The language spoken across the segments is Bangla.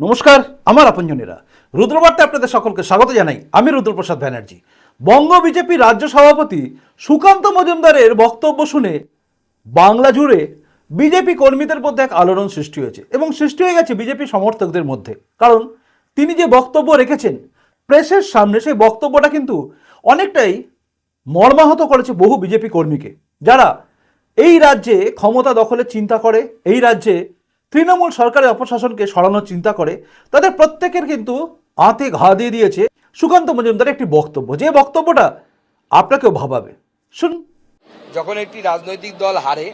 নমস্কার, আমার আপনজনেরা। রুদ্রবার্তে আপনাদের সকলকে স্বাগত জানাই। আমি রুদ্রপ্রসাদ ব্যানার্জি। বঙ্গ বিজেপি রাজ্য সভাপতি সুকান্ত মজুমদারের বক্তব্য শুনে বাংলা জুড়ে বিজেপি কর্মীদের মধ্যে এক আলোড়ন সৃষ্টি হয়েছে এবং সৃষ্টি হয়ে গেছে বিজেপি সমর্থকদের মধ্যে। কারণ তিনি যে বক্তব্য রেখেছেন, প্রেসের সামনে সেই বক্তব্যটা কিন্তু অনেকটাই মর্মাহত করেছে বহু বিজেপি কর্মীকে। যারা এই রাজ্যে ক্ষমতা দখলের চিন্তা করে, এই রাজ্যে তৃণমূল সরকারের অপশাসনকে সরানোর চিন্তা করে, তাদের প্রত্যেকের কিন্তু আঁতে ঘা দিয়ে দিয়েছে সুকান্ত মজুমদারের একটি বক্তব্য। যে বক্তব্যটা আপনাকেও ভাবাবে। শুনুন। যখন একটি রাজনৈতিক দল হারে,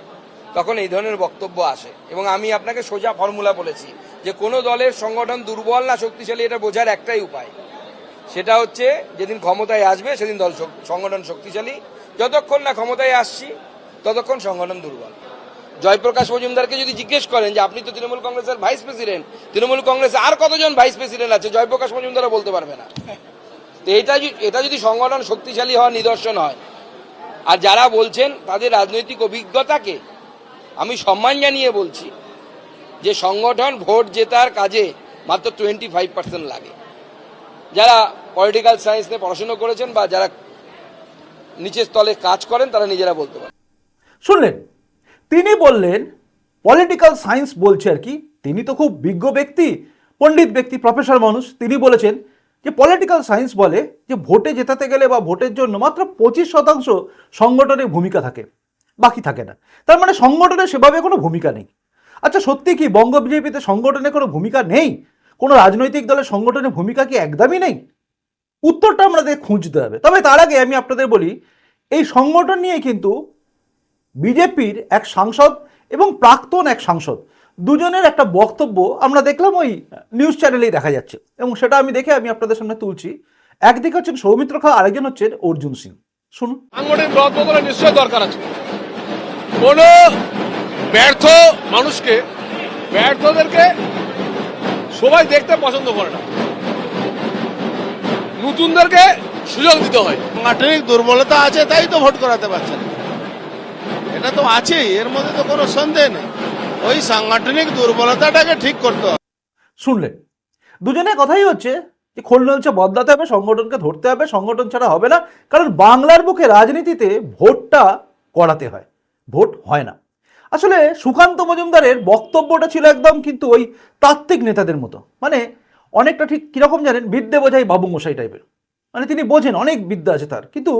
তখন এই ধরনের বক্তব্য আসে। এবং আমি আপনাকে সোজা ফর্মুলা বলেছি যে কোনো দলের সংগঠন দুর্বল না শক্তিশালী, এটা বোঝার একটাই উপায়। সেটা হচ্ছে যেদিন ক্ষমতায় আসবে, সেদিন দল সংগঠন শক্তিশালী। যতক্ষণ না ক্ষমতায় আসছি, ততক্ষণ সংগঠন দুর্বল। জয়প্রকাশ মজুমদারকে যদি জিজ্ঞেস করেন যে আপনি তো তৃণমূল কংগ্রেসের ভাইস প্রেসিডেন্ট, তৃণমূল কংগ্রেসে আর কতজন ভাইস প্রেসিডেন্ট আছে? জয়প্রকাশ মজুমদারও বলতে পারবে না। এটা এটা যদি সংগঠন শক্তিশালী হওয়ার নিদর্শন হয়, আর যারা বলছেন তাদের রাজনৈতিক অভিজ্ঞতাকে আমি সম্মান জানিয়ে বলছি যে সংগঠন ভোট জেতার কাজে মাত্র টোয়েন্টি ফাইভ পার্সেন্ট লাগে। যারা পলিটিক্যাল সায়েন্স নিয়ে পড়াশুনো করেছেন বা যারা নিচের স্তলে কাজ করেন, তারা নিজেরা বলতে পারেন। শুনলেন? তিনি বললেন পলিটিক্যাল সায়েন্স বলছে আর কি, তিনি তো খুব বিজ্ঞ ব্যক্তি, পণ্ডিত ব্যক্তি প্রফেসর মানুষ, তিনি বলেছেন যে পলিটিক্যাল সায়েন্স বলে যে ভোটে জেতাতে গেলে বা ভোটের জন্য মাত্র পঁচিশ শতাংশ সংগঠনের ভূমিকা থাকে, বাকি থাকে না। তার মানে সংগঠনের সেভাবে কোনো ভূমিকা নেই। আচ্ছা সত্যি কি বঙ্গ বিজেপিতে সংগঠনের কোনো ভূমিকা নেই? কোনো রাজনৈতিক দলের সংগঠনের ভূমিকা কি একদমই নেই? উত্তরটা আমাদের খুঁজতে হবে। তবে তার আগে আমি আপনাদের বলি, এই সংগঠন নিয়ে কিন্তু বিজেপির এক সাংসদ এবং প্রাক্তন এক সাংসদ। দুজনের একটা বক্তব্য আমরা দেখলাম ওই নিউজ চ্যানেলেই দেখা যাচ্ছে এবং সেটা আমি দেখে আমি আপনাদের সামনে তুলছি। একদিকে হচ্ছেন সৌমিত্র খা আরেকজন হচ্ছেন অর্জুন সিং। শুনুন। সাংগঠনিক রদ নিশ্চয় দরকার আছে। কোন ব্যর্থ মানুষকে ব্যর্থদেরকে সবাই দেখতে পছন্দ করে না। নতুনদেরকে সুযোগ দিতে হয়। সাংগঠনিক দুর্বলতা আছে তাই তো ভোট করাতে পারছে না এটা তো আছেই, এর মধ্যে তো কোনো সন্দেহ নেই। ওই সাংগঠনিক দুর্বলতাটাকে ঠিক করতে হবে। শুনলেন? দুজনের কথাই হচ্ছে যে খোল নলছে বদলাতে হবে, সংগঠনকে ধরতে হবে, সংগঠন ছাড়া হবে না, কারণ বাংলার বুকে রাজনীতিতে ভোটটা করাতে হয়, ভোট হয় না। আসলে সুকান্ত মজুমদারের বক্তব্যটা ছিল একদম কিন্তু ওই তাত্ত্বিক নেতাদের মতো। মানে অনেকটা ঠিক কীরকম জানেন? বিদ্যে বোঝাই বাবু মশাই টাইপের মানে তিনি বোঝেন, অনেক বিদ্যা আছে তার। কিন্তু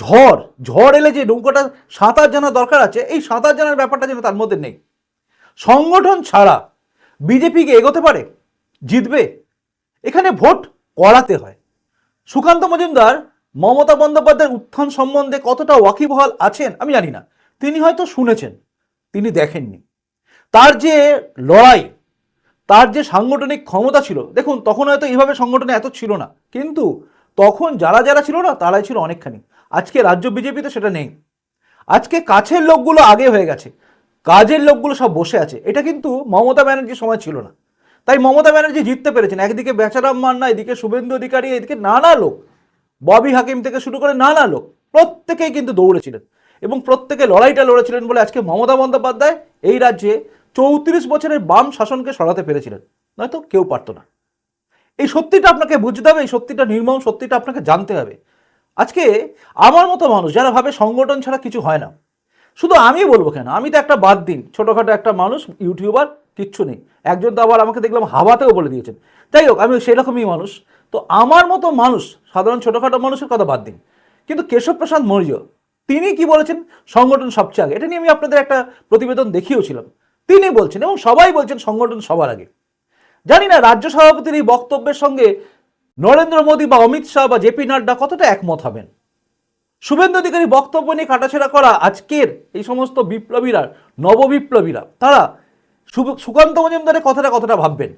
ঝড় ঝড় এলে যে নৌকাটা সাঁতার জানা দরকার আছে, এই সাঁতার জানার ব্যাপারটা যেন তার মধ্যে নেই। সংগঠন ছাড়া বিজেপিকে এগোতে পারে? জিতবে? এখানে ভোট করাতে হয়। সুকান্ত মজুমদার, মমতা বন্দ্যোপাধ্যায়ের উত্থান সম্বন্ধে কতটা ওয়াকিবহাল আছেন আমি জানি না। তিনি হয়তো শুনেছেন, তিনি দেখেননি। তার যে লড়াই, তার যে সাংগঠনিক ক্ষমতা ছিল, দেখুন, তখন হয়তো এইভাবে সংগঠনে এত ছিল না, কিন্তু তখন যারা যারা ছিল না, তারাই ছিল অনেকখানি। আজকে রাজ্য বিজেপিতে সেটা নেই। আজকে কাছের লোকগুলো আগে হয়ে গেছে। কাজের লোকগুলো সব বসে আছে। এটা কিন্তু মমতা ব্যানার্জির সময় ছিল না। তাই মমতা ব্যানার্জি জিততে পেরেছেন। একদিকে বেচারাম মান্না, এদিকে শুভেন্দু অধিকারী, এদিকে নানা লোক। ববি হাকিম থেকে শুরু করে নানা লোক। প্রত্যেকেই কিন্তু দৌড়েছিলেন এবং প্রত্যেকে লড়াইটা লড়েছিলেন বলে আজকে মমতা বন্দ্যোপাধ্যায় এই রাজ্যে চৌত্রিশ বছরের বাম শাসনকে সরাতে পেরেছিলেন। নয়তো কেউ পারতো না। এই সত্যিটা আপনাকে বুঝতে হবে, এই সত্যিটা নির্মম সত্যিটা আপনাকে জানতে হবে। আজকে আমার মতো মানুষ যারা ভাবে সংগঠন ছাড়া কিছু হয় না, শুধু আমি বলব কেন? আমি তো একটা বাদ দিন, ছোটোখাটো একটা মানুষ, ইউটিউবার, কিচ্ছু নেই। একজন তো আবার আমাকে দেখলাম হাওয়াতেও বলে দিয়েছেন। যাই হোক আমি সেরকমই মানুষ। তো আমার মতো মানুষ, সাধারণ ছোটোখাটো মানুষের কথা বাদ দিন। কিন্তু কেশব প্রসাদ মৌর্য, তিনি কি বলেছেন? সংগঠন সবচেয়ে আগে। এটা নিয়ে আমি আপনাদের একটা প্রতিবেদন দেখিয়েছিলাম। তিনি বলছেন এবং সবাই বলছেন সংগঠন সবার আগে। জানি না, রাজ্য সভাপতির এই বক্তব্যের সঙ্গে নরেন্দ্র মোদী বা অমিত শাহ বা জেপি নাড্ডা কতটা একমত হবেন? শুভেন্দু অধিকারী বক্তব্য নিয়ে কাটাছেড়া করা আজকের এই সমস্ত বিপ্লবীরা, নববিপ্লবীরা, তারা সুকান্ত মজুমদারের কথাটা কতটা ভাববেন?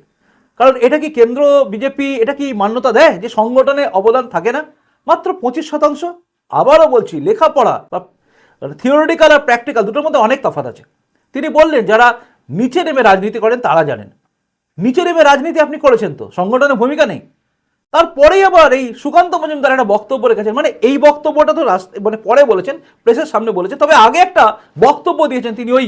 কারণ এটা কি কেন্দ্র, বিজেপি, এটা কি মান্যতা দেয় যে সংগঠনে অবদান থাকে না? মাত্র পঁচিশ শতাংশ? আবারও বলছি, লেখাপড়া বা থিওরিটিক্যাল আর প্র্যাকটিক্যাল দুটোর মধ্যে অনেক তফাৎ আছে। তিনি বললেন, যারা নিচে নেমে রাজনীতি করেন তারা জানেন। নিচে নেমে রাজনীতি আপনি করেছেন তো? সংগঠনের ভূমিকা নেই? তারপরেই আবার এই সুকান্ত মজুমদার একটা বক্তব্য রেখেছেন। মানে এই বক্তব্যটা তো মানে পরে বলেছেন প্রেসের সামনে বলেছেন, তবে আগে একটা বক্তব্য দিয়েছেন তিনি ওই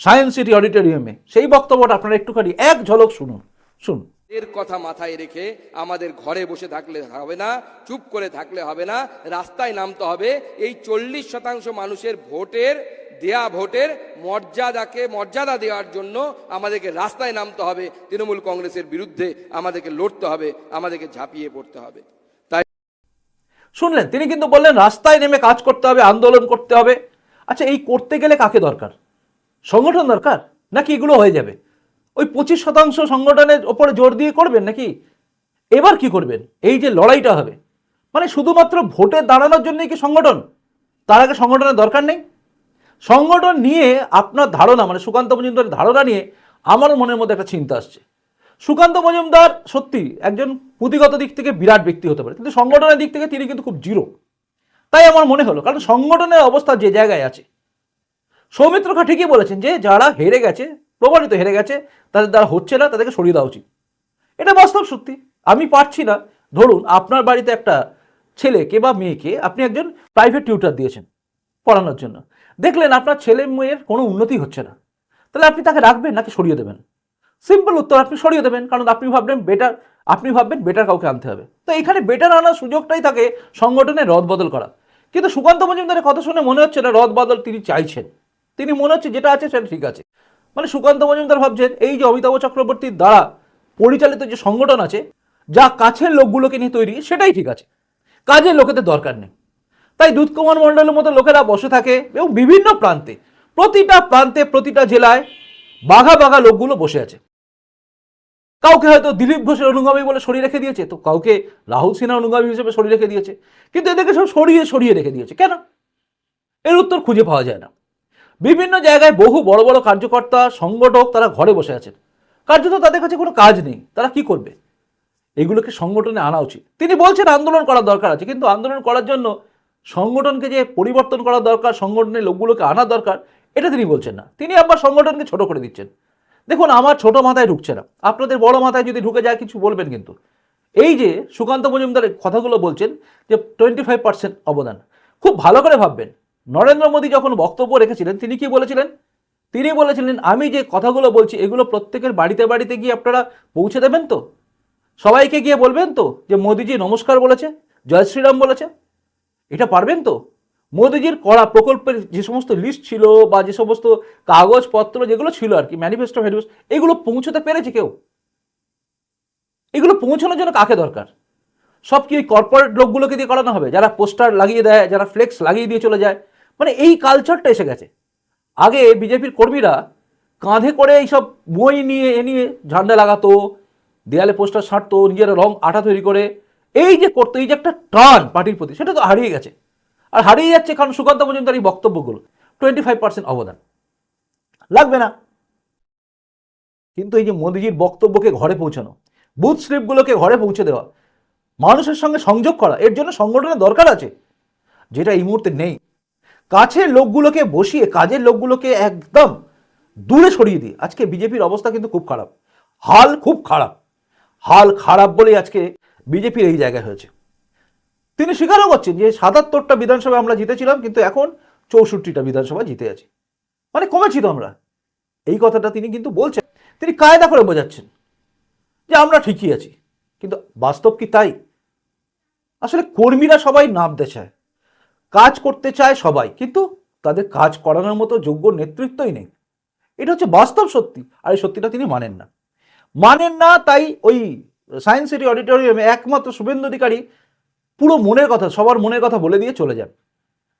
সায়েন্স সিটি অডিটোরিয়ামে সেই বক্তব্যটা আপনারা একটুখানি এক ঝলক শুনুন শুনুন। এর কথা মাথায় রেখে আমাদের ঘরে বসে থাকলে হবে না, চুপ করে থাকলে হবে না, রাস্তায় নামতে হবে। এই চল্লিশ শতাংশ মানুষের ভোটের দেয়া ভোটের মর্যাদাকে, মর্যাদা দেওয়ার জন্য আমাদেরকে রাস্তায় নামতে হবে। তৃণমূল কংগ্রেসের বিরুদ্ধে আমাদেরকে লড়তে হবে, আমাদেরকে ঝাঁপিয়ে পড়তে হবে। তাই শুনলেন, তিনি কিন্তু বললেন, রাস্তায় নেমে কাজ করতে হবে, আন্দোলন করতে হবে। আচ্ছা এই করতে গেলে কাকে দরকার? সংগঠন দরকার? নাকি এগুলো হয়ে যাবে? ওই পঁচিশ শতাংশ সংগঠনের ওপরে জোর দিয়ে করবেন নাকি? এবার কি করবেন? এই যে লড়াইটা হবে। মানে শুধুমাত্র ভোটে দাঁড়ানোর জন্যই কি সংগঠন? তার আগে সংগঠনের দরকার নেই? সংগঠন নিয়ে আপনার ধারণা মানে সুকান্ত মজুমদারের ধারণা নিয়ে আমার মনের মধ্যে একটা চিন্তা আসছে। সুকান্ত মজুমদার সত্যি একজন পুঁথিগত দিক থেকে বিরাট ব্যক্তি হতে পারে, কিন্তু সংগঠনের দিক থেকে তিনি কিন্তু খুব জিরো। তাই আমার মনে হলো, কারণ সংগঠনের অবস্থা যে জায়গায় আছে, সৌমিত্র খা ঠিকই বলেছেন যে যারা হেরে গেছে, প্রমাণিত হেরে গেছে, তাদের দ্বারা হচ্ছে না, তাদেরকে সরিয়ে দেওয়া উচিত। এটা বাস্তব সত্যি, আমি পারছি না। ধরুন, আপনার বাড়িতে একটা ছেলেকে বা মেয়েকে আপনি একজন প্রাইভেট টিউটার দিয়েছেন, পড়ানোর জন্য। দেখলেন আপনার ছেলে মেয়ের কোনো উন্নতি হচ্ছে না। তাহলে আপনি তাকে রাখবেন নাকি সরিয়ে দেবেন? সিম্পল উত্তর, আপনি সরিয়ে দেবেন, কারণ আপনি ভাবলেন বেটার আপনি ভাববেন বেটার কাউকে আনতে হবে। তো এখানে বেটার আনার সুযোগটাই থাকে সংগঠনে রদ বদল করা কিন্তু সুকান্ত মজুমদারের কথা শুনে মনে হচ্ছে না রদ বদল তিনি চাইছেন। তিনি মনে হচ্ছে যেটা আছে সেটা ঠিক আছে। মানে সুকান্ত মজুমদার ভাবছেন, এই যে অমিতাভ চক্রবর্তীর দ্বারা পরিচালিত যে সংগঠন আছে, যা কাছের লোকগুলোকে নিয়ে তৈরি, সেটাই ঠিক আছে। কাজের লোকেদের দরকার নেই। তাই দুধকুমার মণ্ডলের মতো লোকেরা বসে থাকে এবং বিভিন্ন প্রান্তে, প্রতিটা প্রান্তে, প্রতিটা জেলায় বাঘা বাঘা লোকগুলো বসে আছে। কাউকে হয়তো দিলীপ ঘোষের অনুগামী বলে সরিয়ে রেখে দিয়েছে, তো কাউকে রাহুল সিনহার অনুগামী হিসেবে সরিয়ে রেখে দিয়েছে। কিন্তু এদেরকে সব সরিয়ে সরিয়ে রেখে দিয়েছে। কেন? এর উত্তর খুঁজে পাওয়া যায় না। বিভিন্ন জায়গায় বহু বড় বড় কার্যকর্তা, সংগঠক তারা ঘরে বসে আছেন। কার্যত তাদের কাছে কোনো কাজ নেই। তারা কি করবে? এগুলোকে সংগঠনে আনা উচিত। তিনি বলছেন, আন্দোলন করার দরকার আছে। কিন্তু আন্দোলন করার জন্য সংগঠনকে যে পরিবর্তন করা দরকার, সংগঠনের লোকগুলোকে আনা দরকার, এটা তিনি বলছেন না। তিনি আবার সংগঠনকে ছোট করে দিচ্ছেন। দেখুন, আমার ছোট মাথায় ঢুকছে না। আপনাদের বড় মাথায় যদি ঢুকে যায়, কিছু বলবেন কিন্তু। এই যে সুকান্ত মজুমদারের কথাগুলো বলছেন যে টোয়েন্টি ফাইভ পার্সেন্ট অবদান, খুব ভালো করে ভাববেন। নরেন্দ্র মোদী যখন বক্তব্য রেখেছিলেন, তিনি কি বলেছিলেন? তিনি বলেছিলেন, আমি যে কথাগুলো বলছি, এগুলো প্রত্যেকের বাড়িতে বাড়িতে গিয়ে আপনারা পৌঁছে দেবেন তো? সবাইকে গিয়ে বলবেন তো যে মোদিজি নমস্কার বলেছে, জয় শ্রীরাম বলেছে? এটা পারবেন তো? মোদিজির করা প্রকল্পের যে সমস্ত লিস্ট ছিল বা যে সমস্ত কাগজপত্র যেগুলো ছিল আর কি ম্যানিফেস্টো ফ্যানিফেস্টো এগুলো পৌঁছতে পেরেছে কেউ? এগুলো পৌঁছানোর জন্য কাকে দরকার? সব কি ওই কর্পোরেট লোকগুলোকে দিয়ে করানো হবে? যারা পোস্টার লাগিয়ে দেয়, যারা ফ্লেক্স লাগিয়ে দিয়ে চলে যায়? মানে এই কালচারটা এসে গেছে। আগে বিজেপির কর্মীরা কাঁধে করে এইসব বই নিয়ে, এ নিয়ে ঝান্ডা লাগাতো, দেয়ালে পোস্টার ছাঁটতো নিজের রং আঠা তৈরি করে এই যে করতো, এই যে একটা টান পার্টির প্রতি, সেটা তো হারিয়ে গেছে। আর হারিয়ে যাচ্ছে কারণ সুকান্ত মজুমদার এই বক্তব্যগুলো। টোয়েন্টি ফাইভ পার্সেন্ট অবদান। লাগবে না। কিন্তু এই যে মোদিজির বক্তব্যকে ঘরে পৌঁছানো বুথ স্লিপগুলোকে ঘরে পৌঁছে দেওয়া, মানুষের সঙ্গে সংযোগ করা, এর জন্য সংগঠনের দরকার আছে, যেটা এই মুহূর্তে নেই। কাছের লোকগুলোকে বসিয়ে, কাজের লোকগুলোকে একদম দূরে সরিয়ে দিয়ে, আজকে বিজেপির অবস্থা কিন্তু খুব খারাপ। হাল খুব খারাপ। হাল খারাপ বলেই আজকে বিজেপির এই জায়গায় হয়েছে। তিনি স্বীকারও করছেন যে সাতাত্তরটা বিধানসভা আমরা জিতেছিলাম, কিন্তু এখন চৌষট্টিটা বিধানসভা জিতে আছি। মানে কমেছি তো আমরা। এই কথাটা তিনি কিন্তু বলছেন। তিনি কায়দা করে বোঝাচ্ছেন যে আমরা ঠিকই আছি, কিন্তু বাস্তব কি তাই? আসলে কর্মীরা সবাই নামতে চায় কাজ করতে চায় সবাই, কিন্তু তাদের কাজ করানোর মতো যোগ্য নেতৃত্বই নেই। এটা হচ্ছে বাস্তব সত্যি, আর এই সত্যিটা তিনি মানেন না। মানেন না তাই ওই সায়েন্স সিটি অডিটোরিয়ামে একমাত্র শুভেন্দু অধিকারী পুরো মনের কথা, সবার মনের কথা বলে দিয়ে চলে যান।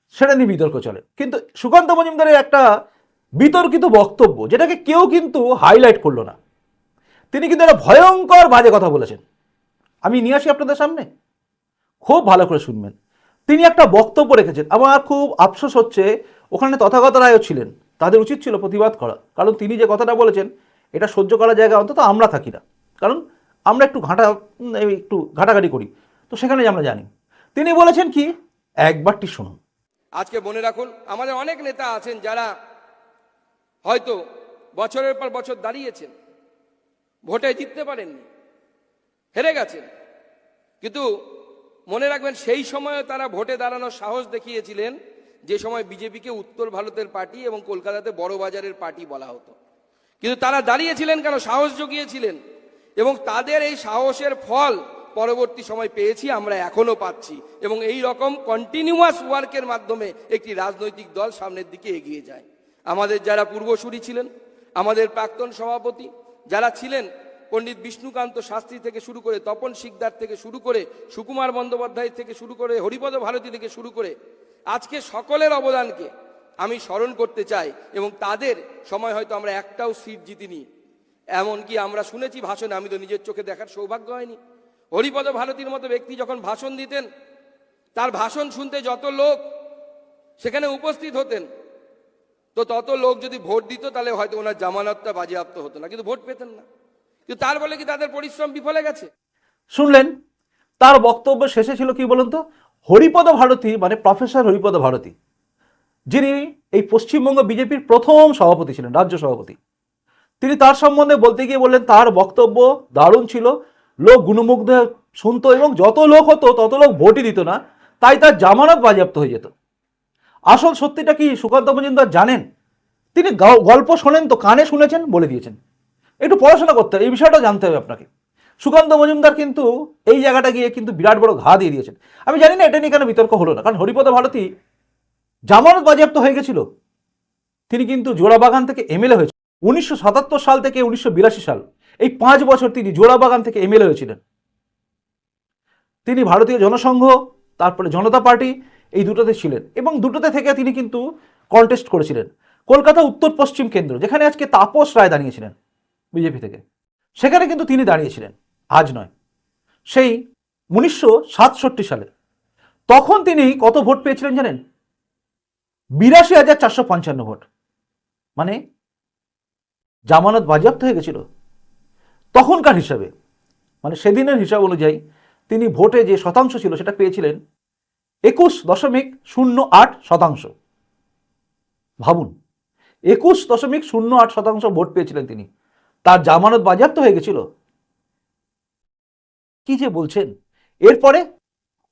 সেটা নিয়ে বিতর্ক চলে। কিন্তু সুকান্ত মজুমদারের একটা বিতর্কিত বক্তব্য, যেটাকে কেউ কিন্তু হাইলাইট করল না। তিনি কিন্তু একটা ভয়ঙ্কর বাজে কথা বলেছেন। আমি নিয়ে আসি আপনাদের সামনে। খুব ভালো করে শুনবেন। তিনি একটা বক্তব্য রেখেছেন। আমার খুব আফসোস হচ্ছে, ওখানে তথাগত রায়ও ছিলেন। তাদের উচিত ছিল প্রতিবাদ করা। কারণ তিনি যে কথাটা বলেছেন, এটা সহ্য করার জায়গা অন্তত আমরা থাকি না। কারণ আমরা একটু ঘাঁটা একটু ঘাটাঘাটি করি। তো সেখানে আমরা জানি। তিনি বলেছেন কি? একবারটি শুনুন। আজকে মনে রাখুন, আমাদের অনেক নেতা আছেন যারা হয়তো বছরের পর বছর দাঁড়িয়েছেন, ভোটে জিততে পারেননি, হেরে গেছেন। কিন্তু মনে রাখবেন, সেই সময়ে তারা ভোটে দাঁড়ানোর সাহস দেখিয়েছিলেন যে সময় বিজেপিকে উত্তর ভারতের পার্টি এবং কলকাতাতে বড় বাজারের পার্টি বলা হতো। কিন্তু তারা দাঁড়িয়েছিলেন কেন? সাহস জুগিয়েছিলেন। এবং তাদের এই সাহসের ফল পরবর্তী সময় পেয়েছি, আমরা এখনও পাচ্ছি। এবং এই রকম কন্টিনিউয়াস ওয়ার্কের মাধ্যমে একটি রাজনৈতিক দল সামনের দিকে এগিয়ে যায়। আমাদের যারা পূর্বসূরি ছিলেন, আমাদের প্রাক্তন সভাপতি, যারা ছিলেন পণ্ডিত বিষ্ণুকান্ত শাস্ত্রী থেকে শুরু করে, তপন শিকদার থেকে শুরু করে, সুকুমার বন্দ্যোপাধ্যায় থেকে শুরু করে, হরিপদ ভারতী থেকে শুরু করে, আজকে সকলের অবদানকে আমি স্মরণ করতে চাই এবং তাদের সময় হয়তো আমরা একটাও সিট জিতিনি। এমনকি আমরা শুনেছি ভাষণে, আমি তো নিজের চোখে দেখার সৌভাগ্য হয়নি। হরিপদ ভারতীর মতো ব্যক্তি যখন ভাষণ দিতেন, তার ভাষণ শুনতে যত লোক সেখানে উপস্থিত হতেন, তো তত লোক যদি ভোট দিত, তাহলে হয়তো ওনার জামানতটা বাজেয়াপ্ত হতো না, কিন্তু ভোট পেতেন না। কিন্তু তার বলে কি তাদের পরিশ্রম বিফলে গেছে? শুনলেন, তার বক্তব্য শেষে ছিল কি বলুন তো? হরিপদ ভারতী মানে প্রফেসর হরিপদ ভারতী, যিনি এই পশ্চিমবঙ্গ বিজেপির প্রথম সভাপতি ছিলেন, রাজ্য সভাপতি। তিনি তার সম্বন্ধে বলতে গিয়ে বললেন, তার বক্তব্য দারুণ ছিল। লোক গুণমুগ্ধ, শুনতো এবং যত লোক হতো, তত লোক ভোটই দিত না। তাই তার জামানত বাজেয়াপ্ত হয়ে যেত। আসল সত্যিটা কি সুকান্ত মজুমদার জানেন? তিনি গল্প শোনেন তো কানে শুনেছেন বলে দিয়েছেন। একটু পড়াশোনা করতে হবে, এই বিষয়টা জানতে হবে আপনাকে। সুকান্ত মজুমদার কিন্তু এই জায়গাটা গিয়ে কিন্তু বিরাট বড় ঘা দিয়ে দিয়েছেন। আমি জানি না, এটা নিয়ে কেন বিতর্ক হলো না, কারণ হরিপদ ভারতী জামানত বাজেয়াপ্ত হয়ে গেছিল। তিনি কিন্তু জোড়াবাগান থেকে এমএলএ হয়েছে। উনিশশো সাতাত্তর সাল থেকে উনিশশো বিরাশি সাল, এই পাঁচ বছর তিনি জোড়াবাগান থেকে এমএলএ হয়েছিলেন। তিনি ভারতীয় জনসংঘ, তারপরে জনতা পার্টি, এই দুটোতে ছিলেন এবং দুটোতে থেকে তিনি কিন্তু কন্টেস্ট করেছিলেন। কলকাতা উত্তর পশ্চিম কেন্দ্র, যেখানে আজকে তাপস রায় দাঁড়িয়েছিলেন বিজেপি থেকে। সেখানে কিন্তু তিনি দাঁড়িয়েছিলেন, আজ নয়। সেই উনিশশো সাতষট্টি সালে, তখন তিনি কত ভোট পেয়েছিলেন জানেন? বিরাশি হাজার চারশো পঞ্চান্ন ভোট। মানে জামানত বাজেয়াপ্ত হয়ে গেছিল। তখনকার হিসাবে মানে সেদিনের হিসাব অনুযায়ী তিনি ভোটে যে শতাংশ ছিল সেটা পেয়েছিলেন একুশ দশমিক শূন্য আট শতাংশ। ভাবুন, একুশ দশমিক শূন্য আট শতাংশ ভোট পেয়েছিলেন তিনি। তার জামানত বাজেয়াপ্ত হয়ে গেছিল। কি যে বলছেন? এরপরে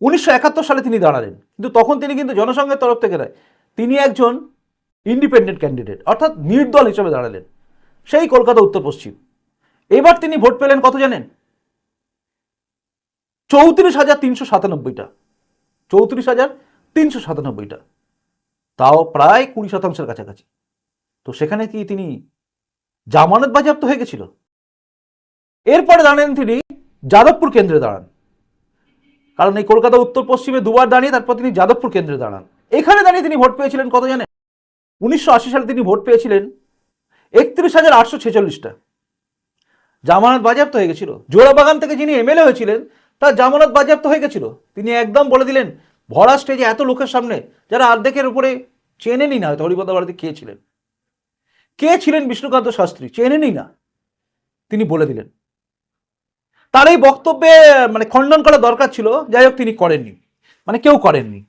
উনিশশো একাত্তর সালে তিনি দাঁড়ালেন। কিন্তু তখন তিনি কিন্তু জনসংঘের তরফ থেকে নয়, তিনি একজন ইন্ডিপেন্ডেন্ট ক্যান্ডিডেট অর্থাৎ নির্দল হিসেবে দাঁড়ালেন। সেই কলকাতা উত্তর পশ্চিম। এবার তিনি ভোট পেলেন কত জানেন? চৌত্রিশ হাজার তিনশো সাতানব্বইটা। চৌত্রিশ হাজার তিনশো সাতানব্বইটা। তাও প্রায় কুড়ি শতাংশের কাছাকাছি। তো সেখানে কি তিনি জামানত বাজেয়াপ্ত হয়ে গেছিল? এরপরে দাঁড়ান তিনি যাদবপুর কেন্দ্রে দাঁড়ান। কারণ এই কলকাতা উত্তর পশ্চিমে দুবার দাঁড়িয়ে তারপর তিনি যাদবপুর কেন্দ্রে দাঁড়ান। এখানে দাঁড়িয়ে তিনি ভোট পেয়েছিলেন কত জানেন? উনিশশো আশি সালে তিনি ভোট পেয়েছিলেন একত্রিশ হাজার আটশো ছেচল্লিশটা। জামানত বাজেয়াপ্ত হয়ে গেছিল। জোড়াবাগান থেকে যিনি এমএলএ হয়েছিলেন, তার জামানত বাজেয়াপ্ত হয়ে গেছিল। তিনি একদম বলে দিলেন, ভরা স্টেজে এত লোকের সামনে যারা অর্ধেকের উপরে চেনেনই না, হয়তো হরিপদ ভারতী কে ছিলেন? কে ছিলেন বিষ্ণুকান্ত শাস্ত্রী? চেনেনই না, তিনি বলে দিলেন। তার এই বক্তব্যে মানে খণ্ডন করা দরকার ছিল, যাই হোক তিনি করেননি। মানে কেউ করেননি।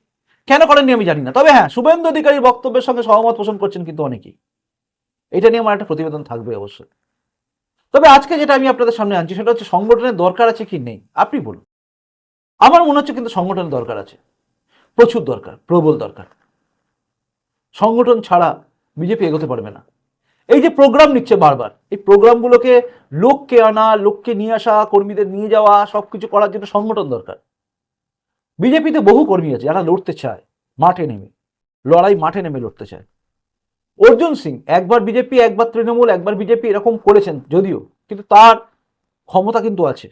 কেন করেননি আমি জানি না। তবে হ্যাঁ শুভেন্দু অধিকারীর বক্তব্যের সঙ্গে সহমত পোষণ করছেন কিন্তু অনেকেই। এটা নিয়ে আমার একটা প্রতিবেদন থাকবে অবশ্যই। তবে আজকে যেটা আমি আপনাদের সামনে আনছি সেটা হচ্ছে সংগঠনের দরকার আছে কি নেই, আপনি বলুন। আমার মনে হচ্ছে কিন্তু সংগঠনের দরকার আছে। প্রচুর দরকার, প্রবল দরকার। সংগঠন ছাড়া বিজেপি এগোতে পারবে না। এই যে প্রোগ্রাম নিচ্ছে বারবার, এই প্রোগ্রামগুলোকে লোককে আনা, লোককে নিয়ে আসা, কর্মীদের নিয়ে যাওয়া সব কিছু করার জন্য সংগঠন দরকার। বিজেপিতে বহু কর্মী আছে, যারা লড়তে চায়, মাঠে নেমে, লড়াই মাঠে নেমে লড়তে চায়। অর্জুন সিং, একবার বিজেপি, একবার তৃণমূল, একবার বিজেপি এরকম করেছেন যদিও, কিন্তু তার ক্ষমতা কিন্তু আছে।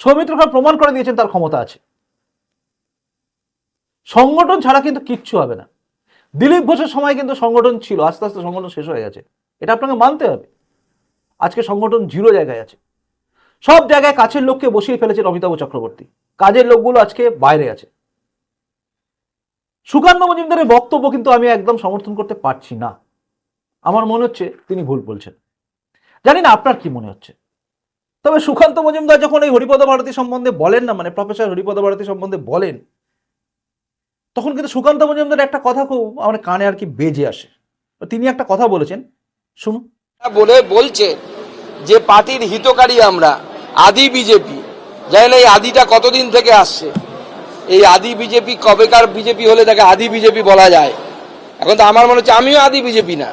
সৌমিত্র খান প্রমাণ করে দিয়েছেন তার ক্ষমতা আছে। সংগঠন ছাড়া কিন্তু কিচ্ছু হবে না। দিলীপ ঘোষের সময় কিন্তু সংগঠন ছিল, আস্তে আস্তে সংগঠন শেষ হয়ে গেছে। এটা আপনাকে মানতে হবে। আজকে সংগঠন জিরো জায়গায় আছে। সব জায়গায় কাছের লোককে বসিয়ে ফেলেছেন অমিতাভ চক্রবর্তী। কাজের লোকগুলো আজকে বাইরে আছে। সুকান্ত মজুমদারের বক্তব্য কিন্তু আমি একদম সমর্থন করতে পারছি না। আমার মনে হচ্ছে তিনি ভুল বলছেন। জানি না আপনার কি মনে হচ্ছে। তবে সুকান্ত মজুমদার যখন এই হরিপদ ভারতী সম্বন্ধে বলেন না মানে প্রফেসর হরিপদ ভারতী সম্বন্ধে বলেন, তখন কিন্তু সুকান্ত মজুমদার একটা কথা খুব আমার কানে আর কি বেজে আসে। তিনি একটা কথা বলেছেন, শুনুন। বলে বলছে যে পার্টির হিতকারী আমরা, আদি বিজেপি। জানেন এই আদিটা কতদিন থেকে আসছে? এই আদি বিজেপি, কবেকার বিজেপি হলে তাকে আদি বিজেপি বলা যায়। এখন তো আমার মনে হচ্ছে আমিও আদি বিজেপি না।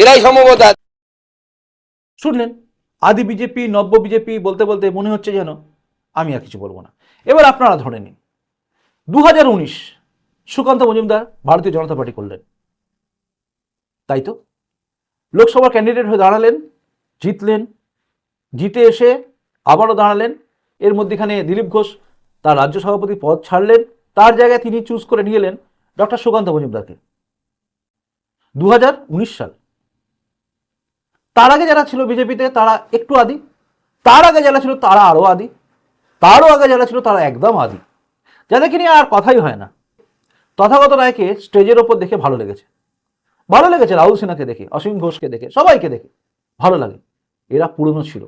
এরাই সম্ভবত শুনলেন? আদি বিজেপি, নব্য বিজেপি বলতে বলতে মনে হচ্ছে যেন আমি আর কিছু বলব না। এবার আপনারা ধরে নিন। দু হাজার উনিশ সুকান্ত মজুমদার ভারতীয় জনতা পার্টি করলেন। তাই তো? লোকসভার ক্যান্ডিডেট হয়ে দাঁড়ালেন, জিতলেন, জিতে এসে আবারও দাঁড়ালেন। এর মধ্যেখানে দিলীপ ঘোষ তার রাজ্য সভাপতি পদ ছাড়লেন, তার জায়গায় তিনি চুজ করে নিয়ে এলেন ডক্টর সুকান্ত মজুমদারকে। দু হাজার উনিশ সাল। তার আগে যারা ছিল বিজেপিতে, তারা একটু আদি। তার আগে যারা ছিল, তারা আরও আদি। তারও আগে যারা ছিল, তারা একদম আদি। যাদেরকে নিয়ে আর কথাই হয় না। তথাগত রায়কে স্টেজের ওপর দেখে ভালো লেগেছে। ভালো লেগেছে রাহুল সিনহাকে দেখে, অসীম ঘোষকে দেখে, সবাইকে দেখে। ভালো লাগে। এরা পুরনো ছিল।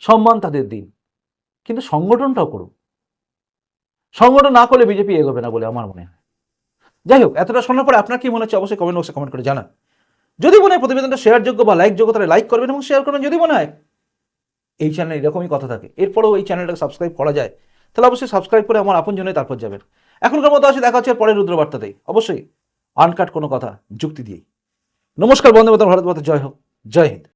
সম্মান তাদের দিন। কিন্তু সংগঠনটাও করুন। সংগঠন না করলে বিজেপি এগোবে না বলে আমার মনে হয়। যাই হোক, এতটা শোনার পরে আপনার কি মনে হচ্ছে? অবশ্যই কমেন্ট বক্সে কমেন্ট করে জানান। যদি মনে হয় প্রতিবেদনটা শেয়ারযোগ্য বা লাইকযোগ্য তাহলে লাইক করবেন এবং শেয়ার করবেন। যদি মনে হয় এই চ্যানেলে এরকমই কথা থাকে, এরপরেও এই চ্যানেলটাকে সাবস্ক্রাইব করা যায়, তাহলে অবশ্যই সাবস্ক্রাইব করে আমার আপন জন্য তারপর যাবেন। এখনকার মতো আছে দেখা হচ্ছে পরের রুদ্রবার্তাতেই। অবশ্যই আনকাট কোনো কথা, যুক্তি দিয়েই। নমস্কার, বন্দে মাতরম, ভারত মাতা, জয় হোক, জয় হিন্দ।